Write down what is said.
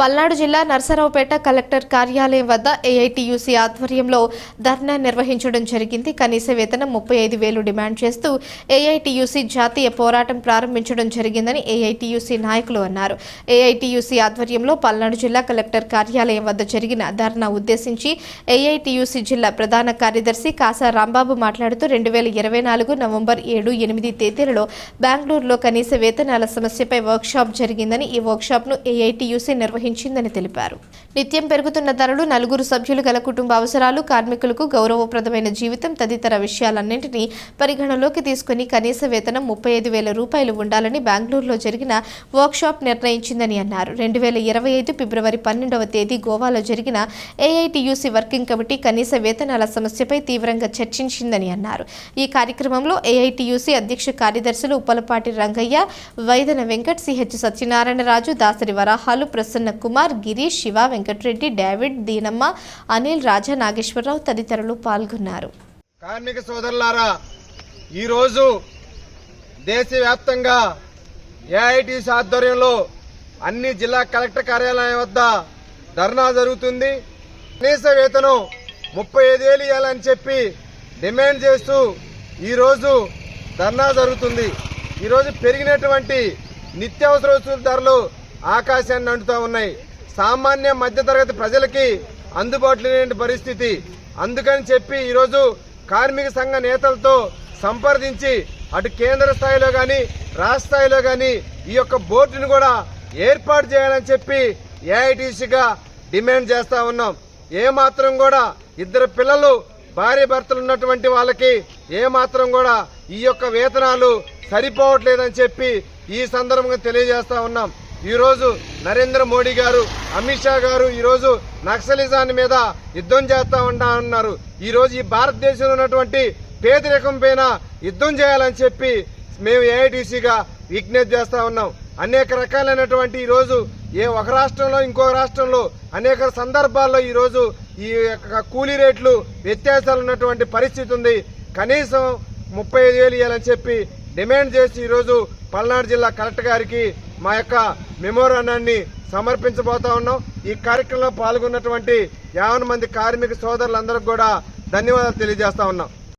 పల్నాడు జిల్లా నర్సరావుపేట కలెక్టర్ కార్యాలయం వద్ద ఏఐటియుసి ఆధ్వర్యంలో ధర్నా నిర్వహించడం జరిగింది. కనీస వేతనం ముప్పై ఐదు వేలు డిమాండ్ చేస్తూ ఏఐటియుసి జాతీయ పోరాటం ప్రారంభించడం జరిగిందని ఏఐటియుసి నాయకులు అన్నారు. ఏఐటియుసి ఆధ్వర్యంలో పల్నాడు జిల్లా కలెక్టర్ కార్యాలయం వద్ద జరిగిన ధర్నా ఉద్దేశించి ఏఐటియుసి జిల్లా ప్రధాన కార్యదర్శి కాసా రాంబాబు మాట్లాడుతూ రెండు వేల ఇరవై నాలుగు నవంబర్ ఏడు ఎనిమిది తేదీలలో బెంగళూరులో కనీస వేతనాల సమస్యపై వర్క్షాప్ జరిగిందని ఈ వర్క్షాప్ను ఏఐటియుసి నిర్వహించిందని తెలిపారు. నిత్యం పెరుగుతున్న ధరలు నలుగురు సభ్యులు గల కుటుంబ అవసరాలు కార్మికులకు గౌరవప్రదమైన జీవితం తదితర విషయాలన్నింటినీ పరిగణలోకి తీసుకుని కనీస వేతనం ముప్పై ఐదు వేల రూపాయలు ఉండాలని బెంగళూరులో జరిగిన వర్క్షాప్ నిర్ణయించిందని అన్నారు. రెండు వేల ఇరవై ఐదు ఫిబ్రవరి పన్నెండవ తేదీ గోవాలో జరిగిన ఏఐటియూసీ వర్కింగ్ కమిటీ కనీస వేతనాల సమస్యపై తీవ్రంగా చర్చించిందని అన్నారు. ఈ కార్యక్రమంలో ఏఐటియూసీ అధ్యక్ష కార్యదర్శులు Uppalapati Rangaiah Vaidana Venkat C H Satyanarayanaraju Dasari Varahalu Prasanna Kumar Girish Shiva Venkatareddy David Deenamma Anil Raja Nageswararao తదితరులు పాల్గొన్నారు. కార్మిక సోదరులారా ఈరోజు దేశవ్యాప్తంగా ఏఐటీసీ ఆధ్వర్యంలో అన్ని జిల్లా కలెక్టర్ కార్యాలయం వద్ద ధర్నా జరుగుతుంది. కనీస వేతనం ముప్పై ఐదు వేలు ఇవ్వాలని చెప్పి డిమాండ్ చేస్తూ ఈరోజు ధర్నా జరుగుతుంది. ఈరోజు పెరిగినటువంటి నిత్యావసర వస్తువుల ధరలు ఆకాశాన్ని అంటుతూ ఉన్నాయి. సామాన్య మధ్యతరగతి ప్రజలకి అందుబాటులో లేని పరిస్థితి. అందుకని చెప్పి ఈరోజు కార్మిక సంఘ నేతలతో సంప్రదించి అటు కేంద్ర స్థాయిలో కానీ రాష్ట్ర స్థాయిలో కానీ ఈ యొక్క బోర్డును కూడా ఏర్పాటు చేయాలని చెప్పి ఏఐటీసీగా డిమాండ్ చేస్తా ఉన్నాం. ఏమాత్రం కూడా ఇద్దరు పిల్లలు భార్య భర్తలు ఉన్నటువంటి వాళ్ళకి ఏమాత్రం కూడా ఈ యొక్క వేతనాలు సరిపోవట్లేదని చెప్పి ఈ సందర్భంగా తెలియజేస్తా ఉన్నాం. ఈరోజు నరేంద్ర మోడీ గారు అమిత్ షా గారు ఈరోజు నక్సలిజాన్ని మీద యుద్ధం చేస్తా ఉంటా ఉన్నారు ఈరోజు ఈ భారతదేశంలో ఉన్నటువంటి పేదరికం పైన యుద్ధం చేయాలని చెప్పి మేము ఏఐటీసీగా విజ్ఞప్తి చేస్తా ఉన్నాం. అనేక రకాలైనటువంటి ఈ రోజు ఏ ఒక రాష్ట్రంలో ఇంకో రాష్ట్రంలో అనేక సందర్భాల్లో ఈరోజు ఈ యొక్క కూలీ రేట్లు వ్యత్యాసాలు ఉన్నటువంటి పరిస్థితి ఉంది. కనీసం ముప్పై ఐదు వేలు ఇవ్వాలని చెప్పి డిమాండ్ చేసి ఈరోజు పల్నాడు జిల్లా కలెక్టర్ గారికి మా యొక్క మెమోరాండాన్ని సమర్పించబోతా ఉన్నాం. ఈ కార్యక్రమంలో పాల్గొన్నటువంటి యావన మంది కార్మిక సోదరులందరికీ కూడా ధన్యవాదాలు తెలియజేస్తా ఉన్నాం.